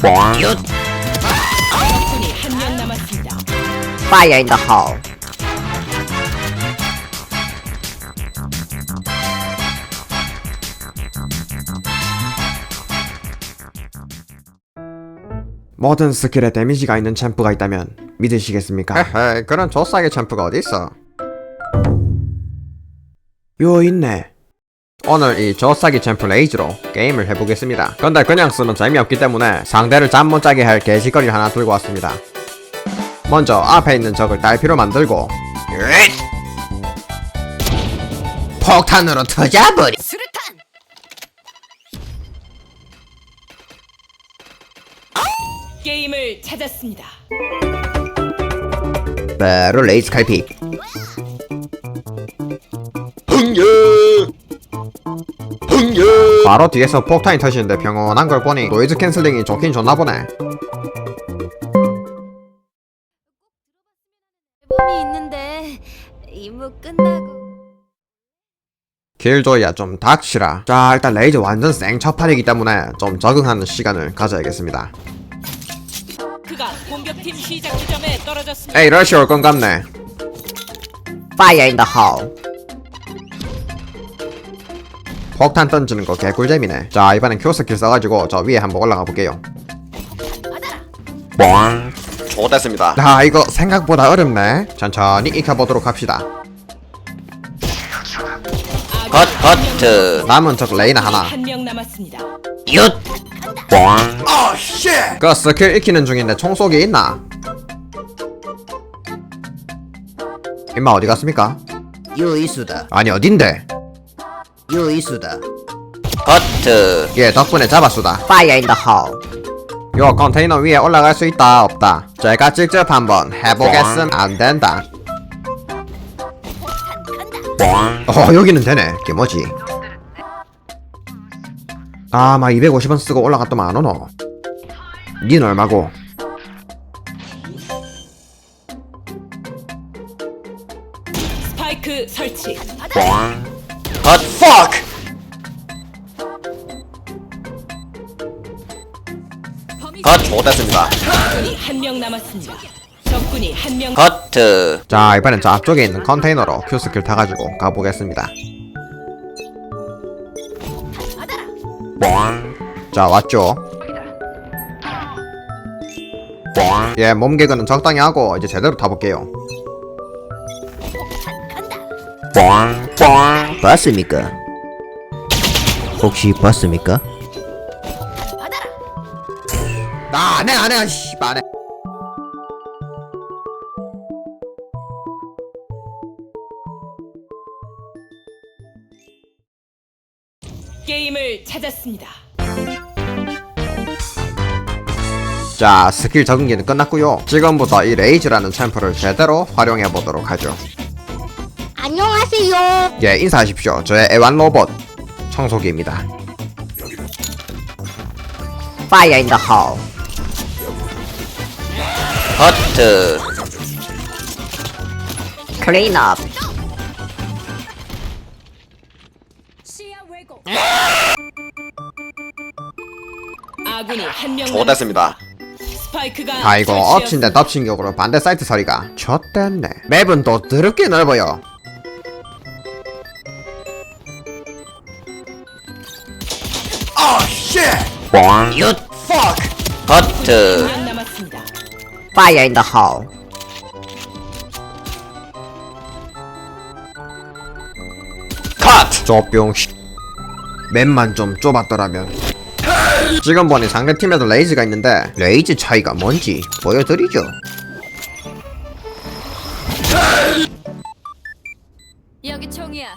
적군이 한 명 남았습니다. Fire in the hole. 모든 스킬에 데미지가 있는 챔프가 있다면 믿으시겠습니까? 헤헤 그런 조싸게 챔프가 어딨어 요 있네 오늘 이 조싸기 챔프 레이즈로 게임을 해보겠습니다 근데 그냥 쓰면 재미없기 때문에 상대를 잠 못 자게 할 개시거리를 하나 들고 왔습니다 먼저 앞에 있는 적을 딸피로 만들고 폭탄으로 터져버리! 게임을 찾았습니다. 바로 레이즈 칼픽 바로 뒤에서 폭탄이 터지는데 평온한 걸 보니 노이즈 캔슬링이 좋긴 좋나 보네. 앨범이 있는데 임무 끝나고. 길조이야 좀 닥치라. 자 일단 레이즈 완전 생첫판이기 때문에 좀 적응하는 시간을 가져야겠습니다. 그가 공격팀 시작 지점에 떨어졌습니다. 에이 러시 올건 같네. Fire in the hole. 폭탄 던지는 거 개꿀잼이네. 자 이번엔 큐 스킬 써가지고 저 위에 한번 올라가 볼게요. 뻥. 좋됐습니다. 아 이거 생각보다 어렵네. 천천히 익혀보도록 합시다. 컷, 커트 남은 적 레이나 하나. 한 명 남았습니다. 그 스킬 익히는 중인데 총속이 있나? 임마 어디 갔습니까? 유이수다. 아니 어딘데? 유이수다. 커트. 예 덕분에 잡았수다. Fire in the hole. 요 컨테이너 위에 올라갈 수 있다 없다. 제가 직접 한번 해보겠음. 안 된다. 어 여기는 되네. 이게 뭐지? 아마 250원 쓰고 올라갔더만 안 오노. 닌 얼마고? 스파이크 설치. But fuck! 컷 못했습니다. 적군이 한 명 남았습니다. 적군이 한 명. 커트 자 이번엔 저 앞쪽에 있는 컨테이너로 큐 스킬 타가지고 가보겠습니다. 자 왔죠? 예 몸개그는 적당히 하고 이제 제대로 타볼게요 봤습니까? 혹시 봤습니까? 나 안해 안해 씨발 안해 게임을 찾았습니다. 자 스킬 적응기는 끝났고요 지금부터 이 레이즈라는 챔프를 제대로 활용해 보도록 하죠 안녕하세요. 예 인사하십시오 저의 애완 로봇 청소기입니다 Fire in the hole. 커트 Clean up. 아군이 한명 좋됐습니다 스파이크가 아이고. 엎친데 덮친 격으로 반대 사이트 소리가 좆됐네 맵은 또 더럽게 넓어요 You fuck 한명 남았습니다. Fire in the hole. 컷! 씨 맵만 좀 좁았더라면 지금 보니 상대팀에도 레이즈가 있는데 레이즈 차이가 뭔지 보여드리죠 여기 총이야.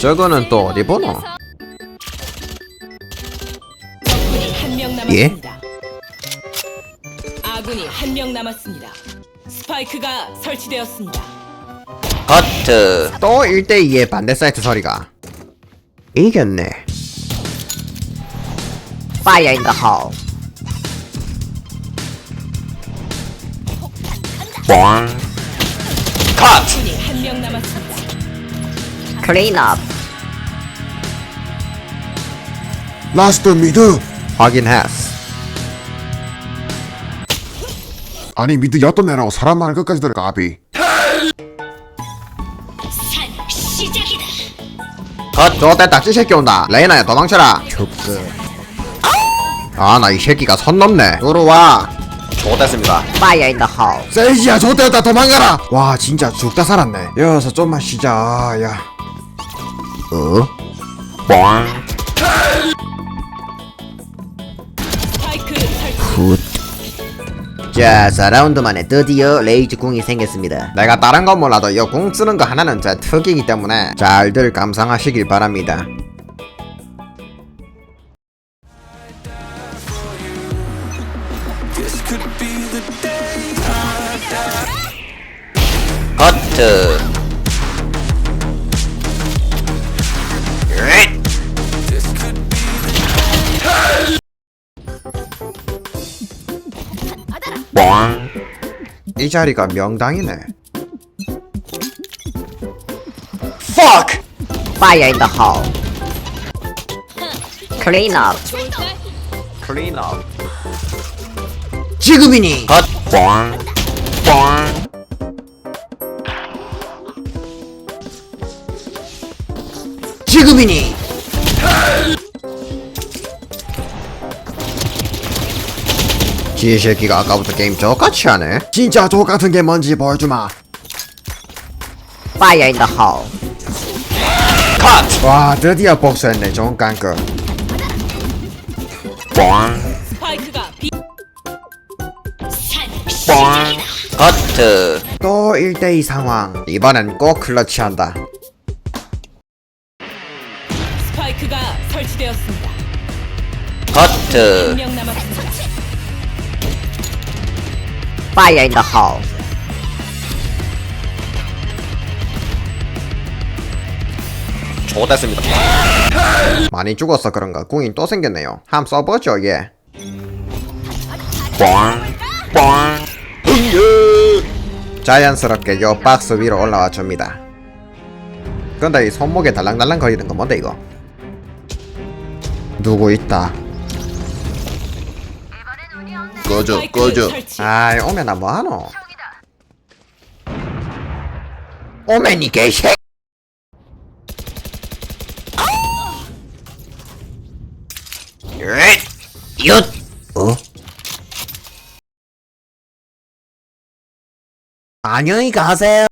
저거는 또 어디 보노? 예? 아군이 한 명 남았습니다. 스파이크가 설치되었습니다. 커트 또 1대2의 반대 사이트 소리가 이겼네 Fire in the hole. 컷! 적군이 한 명 남았습니다. Clean up. 라스트 미드 확인했어 아니 미드 엿도 내라고 사람 많은 것까지 들어 까비? 컷 좋됐다 찌새끼 온다. 레이나야 도망쳐라. 죽그 아나 이 새끼가 선 넘네. 들어와. 좋됐습니다. In the hole. 세이지야 좋대었다. 도망가라. 와 진짜 죽다 살았네. 여기서 좀만 쉬자. 아, 야. 어? 뻥 설치. 자, 4라운드 만에 드디어 레이즈 궁이 생겼습니다. 내가 다른 건 몰라도 이 궁 쓰는 거 하나는 제 특이기 때문에 잘들 감상하시길 바랍니다 허트. 이 자리가 명당이네 Fire in the hole. Clean up. 클린 업 지금이니. 지금이니. 지 새끼가 아까부터 게임 저같이 하네. 진짜 족 같은 게 뭔지 보여주마. Fire in the hole. 와 드디어 복수했네 좋은 깡크. 스파이크가 B 또 1대2 상황. 이번엔 꼭 클러치한다. 스파이크가 설치되었습니다. 한명 남았습니다. Fire in the hole. 좋됐습니다. 많이 죽어서 그런가 궁이 또 생겼네요. 함 써보죠 예. 자연스럽게 요 박스 위로 올라와 줍니다. 근데 이 손목에 달랑달랑 거리는 건 뭔데 이거? 누구 있다 꺼져 설치. 아이 오면아 뭐하노 오면이 개새 윷. 어? 안녕히 가세요.